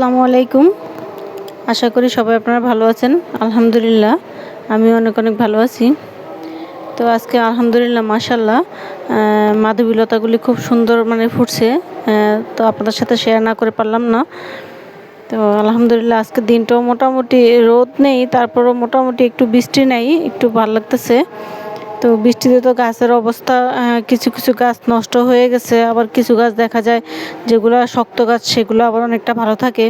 আসসালামু আলাইকুম। আশা করি সবাই আপনারা ভালো আছেন। আলহামদুলিল্লাহ আমি অনেক অনেক ভালো আছি। তো আজকে আলহামদুলিল্লাহ মাশাল্লাহ মাধবীলতাগুলি খুব সুন্দর মানে ফুটছে। তো আপনাদের সাথে শেয়ার না করে পারলাম না। তো আলহামদুলিল্লাহ, আজকে দিনটাও মোটামুটি রোদ নেই, তারপরও মোটামুটি একটু বৃষ্টি নেই, একটু ভালো লাগতেছে। তো বৃষ্টিতে তো গাছের অবস্থা কিছু কিছু গাছ নষ্ট হয়ে গেছে। আবার কিছু গাছ দেখা যায় যেগুলো শক্ত গাছ, সেগুলো আবার অনেকটা ভালো থাকে।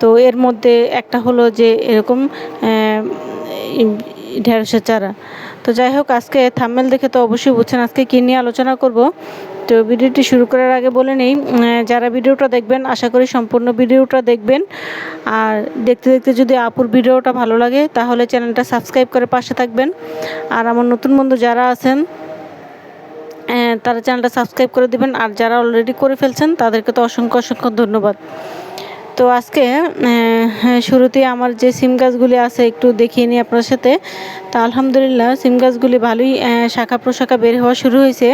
তো এর মধ্যে একটা হলো যে এরকম ঢেঁড়সের চারা। তো যাই হোক, আজকে থাম্মেল দেখে তো অবশ্যই বুঝছেন। আজকে কী নিয়ে আলোচনা করব? তো ভিডিওটি শুরু করার আগে বলে নেই যারা ভিডিওটা দেখবেন আশা করি সম্পূর্ণ ভিডিওটা দেখবেন। আর দেখতে দেখতে যদি আপুর ভিডিওটা ভালো লাগে তাহলে চ্যানেলটা সাবস্ক্রাইব করে পাশে থাকবেন। আর আমার নতুন বন্ধু যারা আছেন তারা চ্যানেলটা সাবস্ক্রাইব করে দিবেন। আর যারা অলরেডি করে ফেলছেন তাদেরকে তো অসংখ্য অসংখ্য ধন্যবাদ। তো আজকে আহ, শুরুতেই আমার যে সিম গাছগুলি আছে একটু দেখিয়ে নিই আপনার সাথে। তা আলহামদুলিল্লাহ সিম গাছগুলি ভালোই শাখা প্রশাখা বের হওয়া শুরু হয়েছে।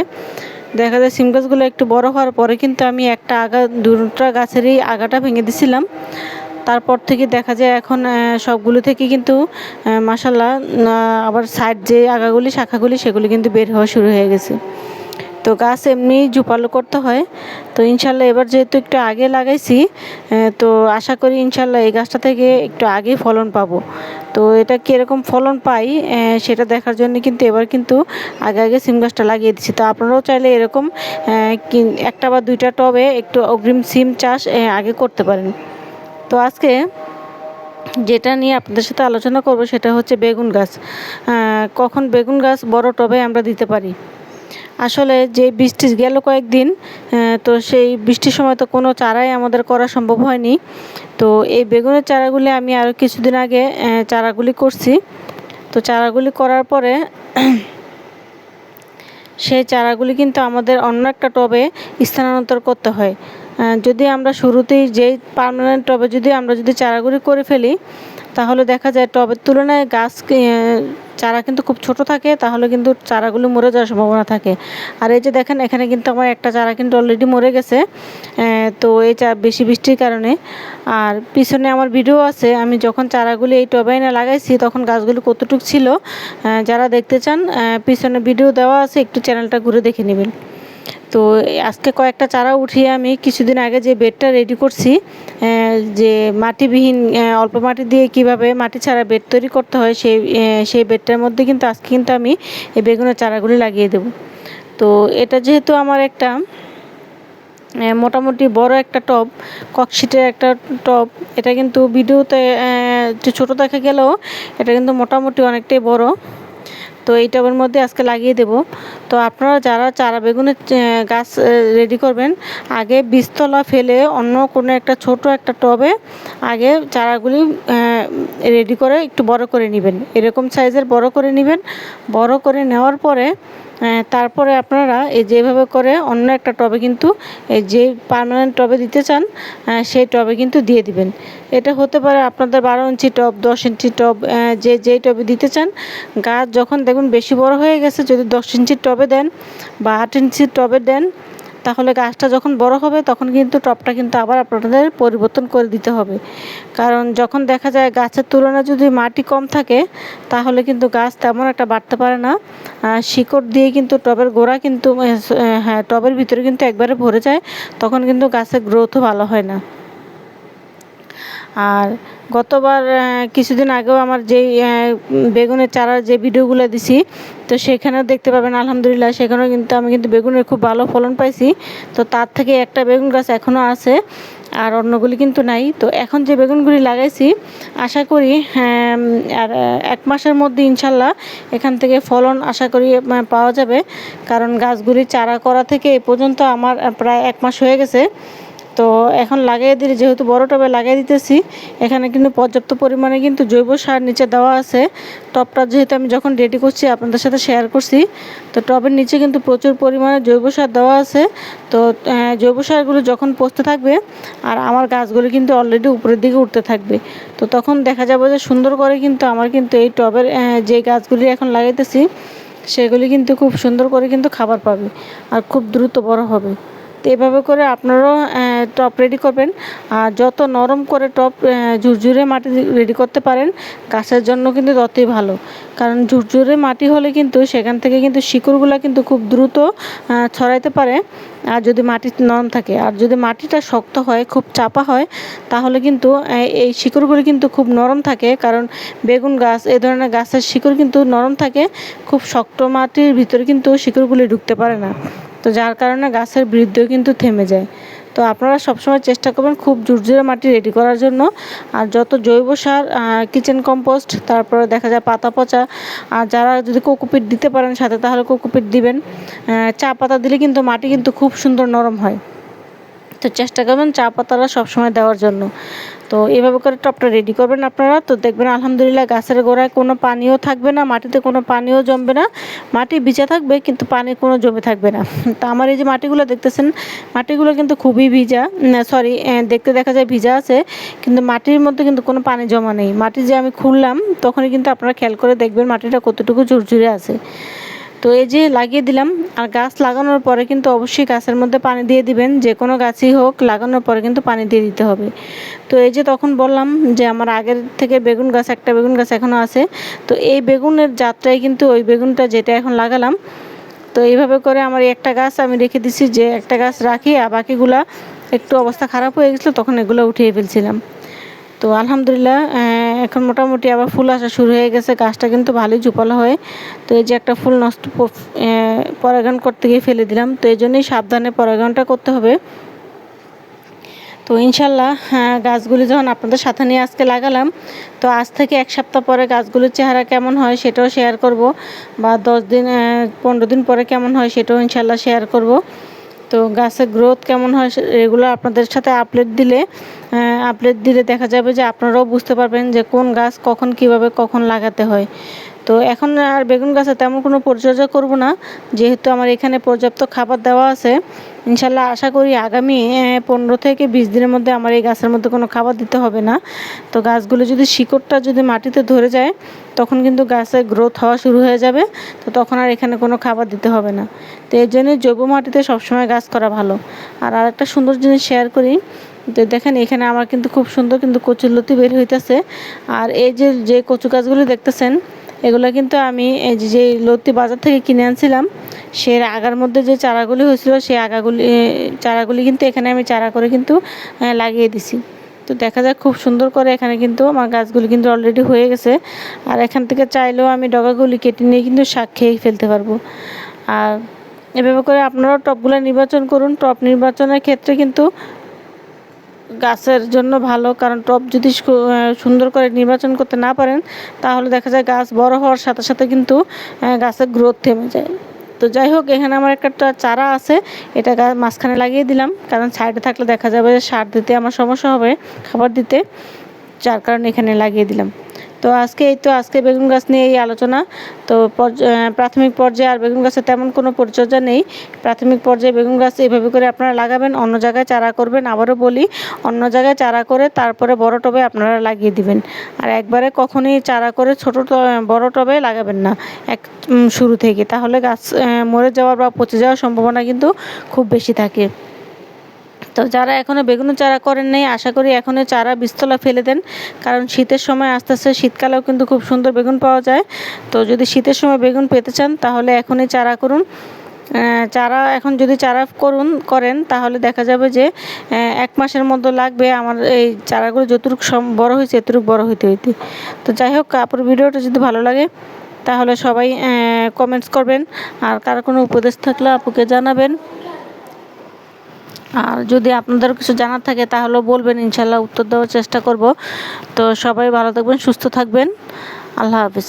দেখা যায় সিম গাছগুলো একটু বড় হওয়ার পরে কিন্তু আমি একটা আগা, দুটা গাছেরই আগাটা ভেঙে দিছিলাম। তারপর থেকে দেখা যায় এখন সবগুলো থেকে কিন্তু মাসাল্লাহ আবার সাইড যে আগাগুলি, শাখাগুলি, সেগুলি কিন্তু বের হওয়া শুরু হয়ে গেছে। তো গাছ এমনি ঝোপালো করতে হয়। তো ইনশাল্লাহ এবার যেহেতু একটু আগে লাগাইছি তো আশা করি ইনশাল্লাহ এই গাছটা থেকে একটু আগে ফলন পাবো। তো এটা কীরকম ফলন পাই সেটা দেখার জন্য কিন্তু এবার কিন্তু আগে আগে সিম গাছটা লাগিয়ে দিচ্ছি। তো আপনারাও চাইলে এরকম একটা বা দুইটা টবে একটু অগ্রিম সিম চাষ আগে করতে পারেন। তো আজকে যেটা নিয়ে আপনাদের সাথে আলোচনা করব সেটা হচ্ছে বেগুন গাছ। কখন বেগুন গাছ বড় টবে আমরা দিতে পারি? আসলে যে বৃষ্টি গেল কয়েকদিন তো সেই বৃষ্টির সময় তো কোনো চারাই আমাদের করা সম্ভব হয়নি। তো এই বেগুনের চারাগুলি আমি আরও কিছুদিন আগে চারাগুলি করছি। তো চারাগুলি করার পরে সেই চারাগুলি কিন্তু আমাদের অন্য একটা টবে স্থানান্তর করতে হয়। যদি আমরা শুরুতেই যেই পার্মানেন্ট টবে যদি আমরা যদি চারাগুলি করে ফেলি, তাহলে দেখা যায় টবের তুলনায় গাছ চারা কিন্তু খুব ছোট থাকে, তাহলে কিন্তু চারাগুলো মরে যাওয়ার সম্ভাবনা থাকে। আর এই যে দেখেন, এখানে কিন্তু আমার একটা চারা কিন্তু অলরেডি মরে গেছে। তো এই চা, বেশি বৃষ্টির কারণে। আর পিছনে আমার ভিডিও আছে, আমি যখন চারাগুলি এই টবে এনে লাগাইছি, তখন গাছগুলি কতটুক ছিল যারা দেখতে চান পিছনে ভিডিও দেওয়া আছে, একটু চ্যানেলটা ঘুরে দেখে নেবেন। তো আজকে কয়েকটা চারা উঠিয়ে আমি কিছুদিন আগে যে বেডটা রেডি করছি যে মাটিবিহীন অল্প মাটি দিয়ে কীভাবে মাটি ছাড়া বেড তৈরি করতে হয় সেই সেই বেডটার মধ্যে কিন্তু আজকে কিন্তু আমি এই বেগুনের চারাগুলি লাগিয়ে দেব। তো এটা যেহেতু আমার একটা মোটামুটি বড় একটা টব ককশিটের একটা টব, এটা কিন্তু ভিডিওতে ছোটো দেখা গেলেও এটা কিন্তু মোটামুটি অনেকটাই বড়। তো এই টবের মধ্যে আজকে লাগিয়ে দেব। তো আপনারা যারা চারা বেগুনের গাছ রেডি করবেন, আগে বীজতলা ফেলে অন্য কোনো একটা ছোট একটা টবে আগে চারাগুলি রেডি করে একটু বড় করে নেবেন। এরকম সাইজের বড় করে নেবেন। বড় করে নেওয়ার পরে তারপরে আপনারা এই যেভাবে করে অন্য একটা টবে কিন্তু এই যে পারমানেন্ট টবে দিতে চান সেই টবে কিন্তু দিয়ে দিবেন। এটা হতে পারে আপনাদের বারো ইঞ্চি টব, দশ ইঞ্চি টব যে যেই টবে দিতে চান, গাছ যখন দেখবেন বেশি বড় হয়ে গেছে, যদি দশ ইঞ্চির টবে দেন বা আট ইঞ্চির টবে দেন তাহলে গাছটা যখন বড় হবে তখন কিন্তু টবটা কিন্তু আবার আপনাদের পরিবর্তন করে দিতে হবে। কারণ যখন দেখা যায় গাছের তুলনায় যদি মাটি কম থাকে, তাহলে কিন্তু গাছ তেমন একটা বাড়তে পারে না। শিকড় দিয়ে কিন্তু টবের গোড়া কিন্তু হ্যাঁ টবের ভিতরে কিন্তু একবারে ভরে যায়, তখন কিন্তু গাছের গ্রোথও ভালো হয় না। আর গতবার কিছুদিন আগেও আমার যেই বেগুনের চারার যে ভিডিওগুলো দিছি তো সেখানেও দেখতে পাবেন আলহামদুলিল্লাহ সেখানেও কিন্তু আমি কিন্তু বেগুনের খুব ভালো ফলন পাইছি। তো তার থেকে একটা বেগুন গাছ এখনও আছে আর অন্যগুলি কিন্তু নাই। তো এখন যে বেগুনগুলি লাগাইছি আশা করি হ্যাঁ, আর এক মাসের মধ্যে ইনশাল্লাহ এখান থেকে ফলন আশা করি পাওয়া যাবে। কারণ গাছগুলি চারা করা থেকে এ পর্যন্ত আমার প্রায় এক মাস হয়ে গেছে। তো এখন লাগিয়ে দিলে যেহেতু বড় টবে লাগিয়ে দিতেছি এখানে কিন্তু পর্যাপ্ত পরিমাণে কিন্তু জৈব সার নিচে দেওয়া আছে। টবটা যেহেতু আমি যখন রেডি করছি আপনাদের সাথে শেয়ার করছি তো টবের নিচে কিন্তু প্রচুর পরিমাণে জৈব সার দেওয়া আছে। তো জৈব সারগুলো যখন পচতে থাকবে আর আমার গাছগুলো কিন্তু অলরেডি উপরের দিকে উঠতে থাকবে তো তখন দেখা যাবে যে সুন্দর করে কিন্তু আমার কিন্তু এই টবের আহ, যে গাছগুলি এখন লাগাইতেছি সেগুলি কিন্তু খুব সুন্দর করে কিন্তু খাবার পাবে আর খুব দ্রুত বড় হবে। তো এভাবে করে আপনারাও টপ রেডি করবেন। আর যত নরম করে টপ ঝুরঝুরে মাটি রেডি করতে পারেন, গাছের জন্য কিন্তু ততই ভালো। কারণ ঝুরঝুরে মাটি হলে কিন্তু সেখান থেকে কিন্তু শিকড়গুলো কিন্তু খুব দ্রুত ছড়াইতে পারে। আর যদি মাটি নরম থাকে, আর যদি মাটিটা শক্ত হয়, খুব চাপা হয়, তাহলে কিন্তু এই শিকড়গুলি কিন্তু খুব নরম থাকে। কারণ বেগুন গাছ, এ ধরনের গাছের শিকড় কিন্তু নরম থাকে, খুব শক্ত মাটির ভিতরে কিন্তু শিকড়গুলি ঢুকতে পারে না। তো যার কারণে গাছের বৃদ্ধিও কিন্তু থেমে যায়। তো আপনারা সবসময় চেষ্টা করবেন খুব জুরজুরে মাটি রেডি করার জন্য। আর যত জৈব সার কিচেন কম্পোস্ট তারপরে দেখা যায় পাতা পচা, আর যারা যদি কোকোপিট দিতে পারেন সাথে, তাহলে কোকোপিট দিবেন। চা পাতা দিলে কিন্তু মাটি কিন্তু খুব সুন্দর নরম হয়। তো চেষ্টা করবেন চা পাতাটা সবসময় দেওয়ার জন্য। তো এভাবে করে টপটা রেডি করবেন আপনারা। তো দেখবেন আলহামদুলিল্লাহ গাছের গোড়ায় কোনো পানিও থাকবে না, মাটিতে কোনো পানিও জমবে না। মাটি ভিজা থাকবে, কিন্তু পানি কোনো জমে থাকবে না। তো আমার এই যে মাটিগুলো দেখতেছেন, মাটিগুলো কিন্তু খুবই ভিজা। সরি দেখতে দেখা যায় ভিজা আছে, কিন্তু মাটির মধ্যে কিন্তু কোনো পানি জমা নেই। মাটি যে আমি খুললাম, তখনই কিন্তু আপনারা খেয়াল করে দেখবেন মাটিটা কতটুকু ঝুরঝুরে আছে। তো এই যে লাগিয়ে দিলাম, আর গাছ লাগানোর পরে কিন্তু অবশ্যই গাছের মধ্যে পানি দিয়ে দিবেন, যে কোনো গাছই হোক, লাগানোর পরে কিন্তু পানি দিয়ে দিতে হবে। তো এই যে তখন বললাম যে আমার আগের থেকে বেগুন গাছ, একটা বেগুন গাছ এখনও আছে। তো এই বেগুনের যাত্রায় কিন্তু ওই বেগুনটা যেটা এখন লাগালাম, তো এইভাবে করে আমার একটা গাছ আমি রেখে দিছি, যে একটা গাছ রাখি, আর বাকিগুলা একটু অবস্থা খারাপ হয়ে গেছিল, তখন এগুলো উঠিয়ে ফেলছিলাম। তো আলহামদুলিল্লাহ এখন মোটামুটি আবার ফুল আসা শুরু হয়ে গেছে গাছটা কিন্তু ভালোই ঝুপালো হয়। তো এই যে একটা ফুল নষ্ট পরাগান করতে গিয়ে ফেলে দিলাম তো এই জন্যই সাবধানে পরাগানটা করতে হবে। তো ইনশাল্লাহ হ্যাঁ, গাছগুলি যখন আপনাদের সাথে নিয়ে আজকে লাগালাম তো আজ থেকে এক সপ্তাহ পরে গাছগুলির চেহারা কেমন হয় সেটাও শেয়ার করব বা দশ দিন পনেরো দিন পরে কেমন হয় সেটাও ইনশাল্লাহ শেয়ার করব। তো গাছের গ্রোথ কেমন হয় এগুলো আপনাদের সাথে আপডেট দিলে আপডেট দিলে দেখা যাবে যে আপনারাও বুঝতে পারবেন যে কোন গাছ কখন কীভাবে কখন লাগাতে হয়। তো এখন আর বেগুন গাছে তেমন কোনো পরিচর্যা করব না। যেহেতু আমার এখানে পর্যাপ্ত খাবার দেওয়া আছে, ইনশাল্লাহ আশা করি আগামী পনেরো থেকে বিশ দিনের মধ্যে আমার এই গাছের মধ্যে কোনো খাবার দিতে হবে না। তো গাছগুলো যদি শিকড়টা যদি মাটিতে ধরে যায়, তখন কিন্তু গাছের গ্রোথ হওয়া শুরু হয়ে যাবে। তো তখন আর এখানে কোনো খাবার দিতে হবে না। তো এর জন্য জৈব মাটিতে সবসময় গাছ করা ভালো। আর আরেকটা সুন্দর জিনিস শেয়ার করি তো দেখেন এখানে আমার কিন্তু খুব সুন্দর কিন্তু কচুর লতি বের হইতেছে। আর এই যে যে কচু গাছগুলো দেখতেছেন এগুলো কিন্তু আমি এই যে লতি বাজার থেকে কিনে আনছিলাম, সে আগার মধ্যে যে চারাগুলি হয়েছিল সেই আগাগুলি চারাগুলি কিন্তু এখানে আমি চারা করে কিন্তু লাগিয়ে দিছি। তো দেখা যায় খুব সুন্দর করে এখানে কিন্তু আমার গাছগুলি কিন্তু অলরেডি হয়ে গেছে। আর এখান থেকে চাইলেও আমি ডগাগুলি কেটে নিয়ে কিন্তু শাক খেয়ে ফেলতে পারব। আর এভাবে করে আপনারাও টপগুলো নির্বাচন করুন। টপ নির্বাচনের ক্ষেত্রে কিন্তু গাছের জন্য ভালো, কারণ টপ যদি সুন্দর করে নির্বাচন করতে না পারেন, তাহলে দেখা যায় গাছ বড় হওয়ার সাথে সাথে কিন্তু গাছের গ্রোথ থেমে যায়। তো যাই হোক, এখানে আমার একটা চারা আছে, এটা গাছ মাঝখানে লাগিয়ে দিলাম, কারণ সাইডে থাকলে দেখা যাবে যে সার দিতে আমার সমস্যা হবে, খাবার দিতে, যার কারণে এখানে লাগিয়ে দিলাম। তো আজকে এই তো আজকে বেগুন গাছ নিয়ে এই আলোচনা। তো প্রাথমিক পর্যায়ে আর বেগুন গাছের তেমন কোনো পরিচর্যা নেই। প্রাথমিক পর্যায়ে বেগুন গাছ এইভাবে করে আপনারা লাগাবেন, অন্য জায়গায় চারা করবেন। আবারও বলি, অন্য জায়গায় চারা করে তারপরে বড় টবে আপনারা লাগিয়ে দিবেন। আর একবারে কখনই চারা করে ছোট বড় টবে লাগাবেন না, এক শুরু থেকে। তাহলে গাছ মরে যাওয়ার বা পচে যাওয়ার সম্ভাবনা কিন্তু খুব বেশি থাকে। তো যারা এখনও বেগুনের চারা করেন নাই, আশা করি এখনও চারা বীজতলা ফেলে দেন। কারণ শীতের সময় আস্তে আস্তে শীতকালেও কিন্তু খুব সুন্দর বেগুন পাওয়া যায়। তো যদি শীতের সময় বেগুন পেতে চান, তাহলে এখনই চারা করুন। চারা এখন যদি চারা করুন, করেন, তাহলে দেখা যাবে যে এক মাসের মধ্যে লাগবে আমার এই চারাগুলো যতটুকু বড় হয়েছে, এতটুকু বড় হইতে হইতে। তো যাই হোক কাপড় ভিডিওটা যদি ভালো লাগে, তাহলে সবাই কমেন্টস করবেন। আর কারও কোনো উপদেশ থাকলে আপুকে জানাবেন। আর যদি আপনাদের কিছু জানার থাকে তাহলেও বলবেন ইনশাল্লাহ উত্তর দেওয়ার চেষ্টা করব। তো সবাই ভালো থাকবেন, সুস্থ থাকবেন। আল্লাহ হাফিজ।